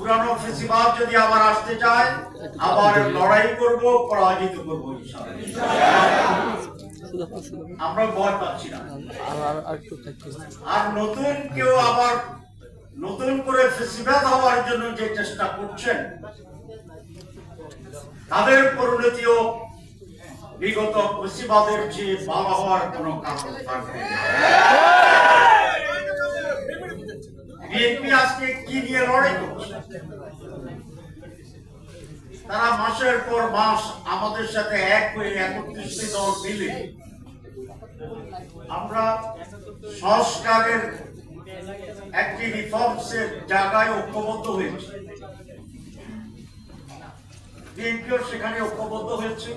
পুরানো যদি আবার আসতে চায়, আবার লড়াই করব, পরাজিত করব আমরা ভয় পাচ্ছি না আর নতুন কেউ আবার নতুন করে হওয়ার জন্য যে চেষ্টা করছেন, তাদের পরিণতিও বিগত ফেসিবাদের চেয়ে ভালো হওয়ার কোনো কারণ থাকবে। বিএনপি আজকে কি নিয়ে লড়াই করছে? তারা মাসের পর মাস আমাদের সাথে এক হয়ে একত্রিশটি দল মিলে আমরা সংস্কারের একটি রিফর্মসের জায়গায় ঐক্যবদ্ধ হয়েছে। বিএনপিও সেখানে ঐক্যবদ্ধ হয়েছে।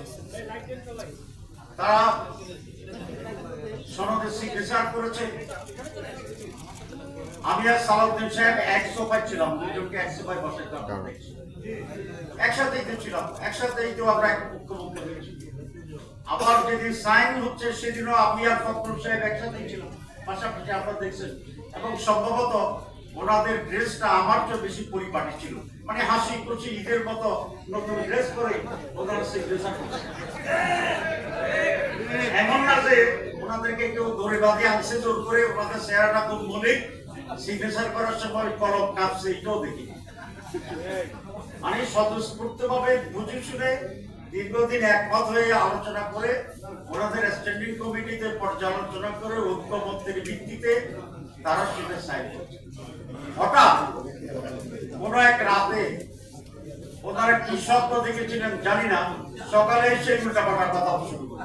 তারা সনদে সিগনেচার করেছে। আমি আর সালাউদ্দিন সাহেব এক সোফায় ছিলাম, দুজনকে এক সোফায় বসে একসাথেই ছিলাম, একসাথেই তো আমরা মুখ্যমন্ত্রী আবার যেদিন সাইন হচ্ছে, সেদিনও আমি আর ফখরুল সাহেব একসাথেই ছিলাম। পাশাপাশি আপনারা দেখছেন, এবং সম্ভবত ওনাদের ড্রেসটা আমার চেয়ে বেশি পরিপাটি ছিল। মানে হাসি খুশি ঈদের মতো নতুন ড্রেস করে ওনারা সেই ড্রেস এমন না যে ওনাদেরকে কেউ ধরে বাঁধে আনছে জোর করে ওনাদের চেহারাটা খুব মলিক সিগনেচার করার সময় কলম কাঁপছে এটাও দেখি মানে স্বতঃস্ফূর্ত ভাবে বুঝে শুনে দীর্ঘদিন একমত হয়ে আলোচনা করে ওনাদের স্ট্যান্ডিং কমিটিতে পর্যালোচনা করে ঐক্যমত্যের ভিত্তিতে তারা সেটা সাইন করছে। হঠাৎ কোনো এক রাতে ওনারা কি স্বপ্ন দেখেছিলেন জানি না সকালে এসে উল্টাপাল্টা কথা শুরু করে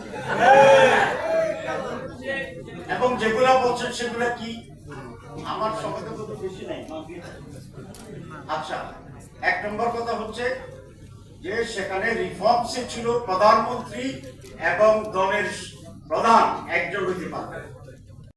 এবং যেগুলা বলছেন সেগুলা কি? আমার সময় তো বেশি নাই। আচ্ছা এক নম্বর কথা হচ্ছে যে সেখানে রিফর্মসে ছিল প্রধানমন্ত্রী এবং দলের প্রধান একজন হইতে পারবে